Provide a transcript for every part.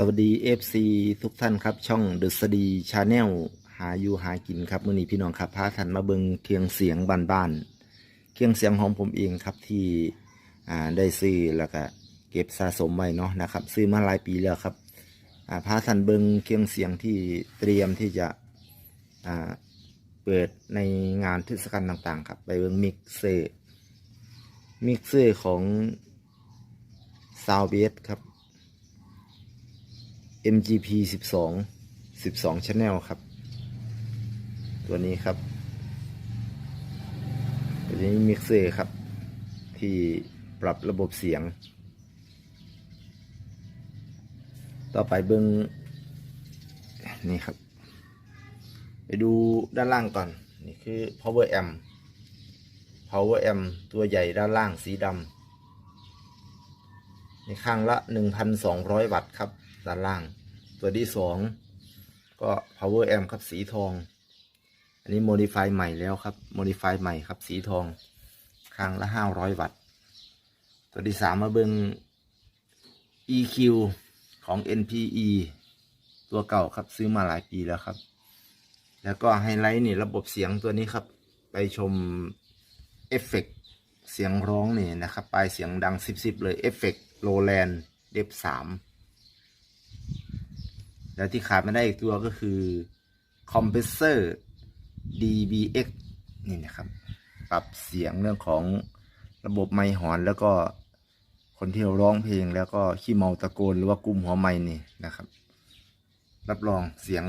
สวัสดี FC ทุกท่านครับ ช่องเดอะสดีชาแนลหาอยู่หากินครับมื่อนี้พี่น้องครับพาท่านมาเบิงเคียงเสียงบ้านๆเคียงเสียงของผมเองครับที่อ่าได้ซื้อแล้วก็เก็บสะสมไว้เนาะนะครับ ซื้อมาหลายปีแล้วครับอ่าพาท่านเบิงเคียงเสียงที่เตรียมที่จะอ่าเปิดในงานเทศกาลต่างๆ ครับ ไปเบิงมิกเซอร์มิกเซอร์ของซาวเบสครับ MGP 12 12 Channel ครับ ตัวนี้ครับ ตัวนี้มิกเซอร์ครับ ที่ปรับระบบเสียง ต่อไปเบิงนี่ครับ ไปดูด้านล่างก่อน นี่คือ power amp power amp ตัวใหญ่ด้านล่างสีดำในข้างละ 1,200 วัตต์ครับ ด้านล่าง ตัวที่สองก็ power amp ครับสีทอง อันนี้ modify ใหม่แล้วครับ modify ใหม่ครับสีทองข้างละ500วัตต์ ตัวที่สามมาเบิง EQ ของ NPE ตัวเก่าครับซื้อมาหลายปีแล้วครับ แล้วก็ไฮไลท์นี่ระบบเสียงตัวนี้ครับ ไปชมเอฟเฟกเสียงร้องนี่นะครับ ปลายเสียงดังสิบๆเลยเอฟเฟกโลแลนเดฟสาม แล้วที่ขาดไม่ได้อีกตัวก็คือคอมเพรสเซอร์ DBX นี่นะครับ ปรับเสียงเรื่องของระบบไมหอนแล้วก็คนที่ร้องเพลงแล้วก็ขี้เมาตะโกนหรือว่ากุมหัวไม้นี่นะครับ รับรองเสียง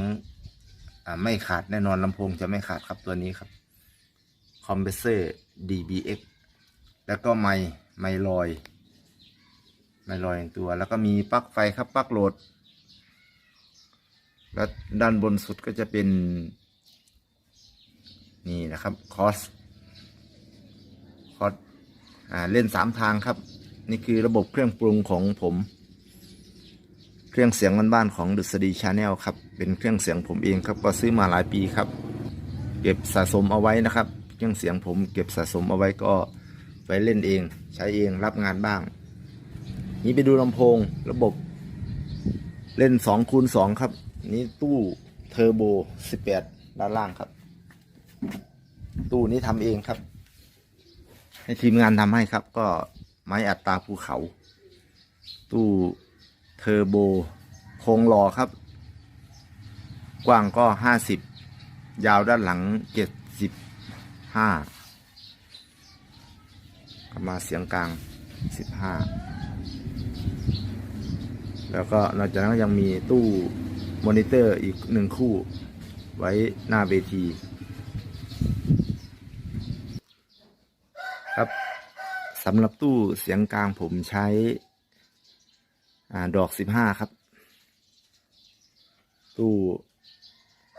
ไม่ขาดแน่นอนลำโพงจะไม่ขาดครับตัวนี้ครับคอมเพรสเซอร์ DBX แล้วก็ไมค์ไมค์ลอยไมค์ลอยอย่างตัว แล้วก็มีปลั๊กไฟครับปลั๊กโหลด แล้วด้านบนสุดก็จะเป็น นี่นะครับคอสคอสอ่าเล่นสามทางครับ นี่คือระบบเครื่องปรุงของผม เครื่องเสียงบ้านๆของดุษฎีชาแนลครับ เป็นเครื่องเสียงผมเองครับ ก็ซื้อมาหลายปีครับ เก็บสะสมเอาไว้นะครับ เครื่องเสียงผมเก็บสะสมเอาไว้ก็ไว้เล่นเอง ใช้เองรับงานบ้าง นี่ไปดูลำโพงระบบเล่น2คูณ2ครับ นี่ตู้เทอร์โบ 18 ด้านล่างครับ ตู้นี้ทำเองครับ ให้ทีมงานทำให้ครับ ก็ไม้อัดตาภูเขา ตู้เทอร์โบโครงหล่อครับ กว้างก็ 50 ยาวด้านหลัง 75กลับมาเสียงกลาง 15 แล้วก็นอกจากนั้นยังมีตู้ มอนิเตอร์อีกหนึ่งคู่ ไว้หน้าเวที ครับสำหรับตู้เสียงกลางผมใช้อาดอก15ครับ ตู้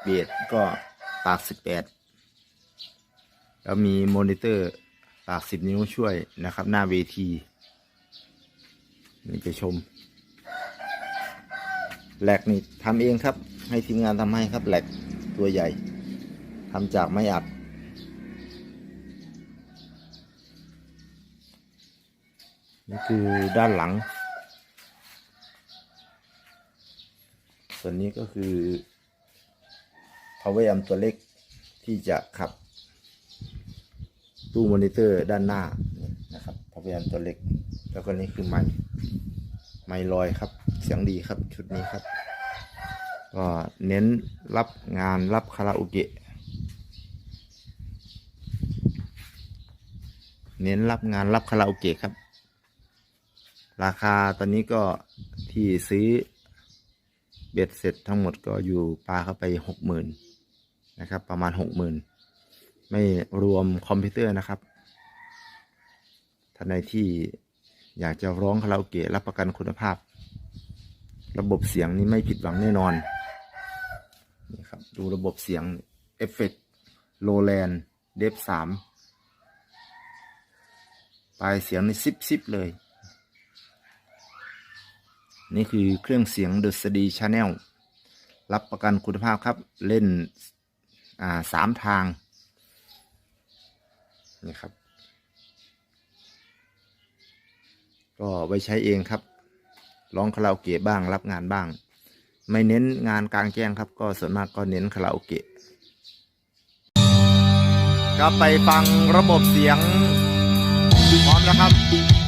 เบียดก็ปาก18แปดแล้วมีมอนิเตอร์ปาก10นิ้วช่วยนะครับ หน้าเวทีนี่ไปชม แหลกนี่ทำเองครับ ให้ทีมงานทำให้ครับแหลกตัวใหญ่ทำจากไม้อัด นี่คือด้านหลัง ส่วนนี้ก็คือ power amp ตัวเล็กที่จะขับ ตู้มอนิเตอร์ด้านหน้านะครับ power amp ตัวเล็ก แล้วก็นี่คือไมค์ไมค์ลอยครับ เสียงดีครับชุดนี้ครับ ก็เน้นรับงานรับคาราโอเกะ เน้นรับงานรับคาราโอเกะครับ ราคาตอนนี้ก็ที่ซื้อเบ็ดเสร็จทั้งหมดก็อยู่ปลาเข้าไปหกหมื่นนะครับ ประมาณหกหมื่นไม่รวมคอมพิวเตอร์นะครับท่านใดที่อยากจะร้องคาราโอเกะรับประกันคุณภาพ ระบบเสียงนี้ไม่ผิดหวังแน่นอนนี่ครับดูระบบเสียงเอฟเฟกต์โลแลนเดฟสามปลายเสียงนี่ซิบซิบเลย นี่คือเครื่องเสียง The Steady Channel รับประกันคุณภาพครับเล่นาสามทาง นี่ครับ ก็ไว้ใช้เองครับ ร้องคาราโอเกะบ้างรับงานบ้าง ไม่เน้นงานกลางแจ้งครับ ก็ส่วนมากก็เน้นคาราโอเกะก็ไปฟังระบบเสียงพร้อมแล้วครับ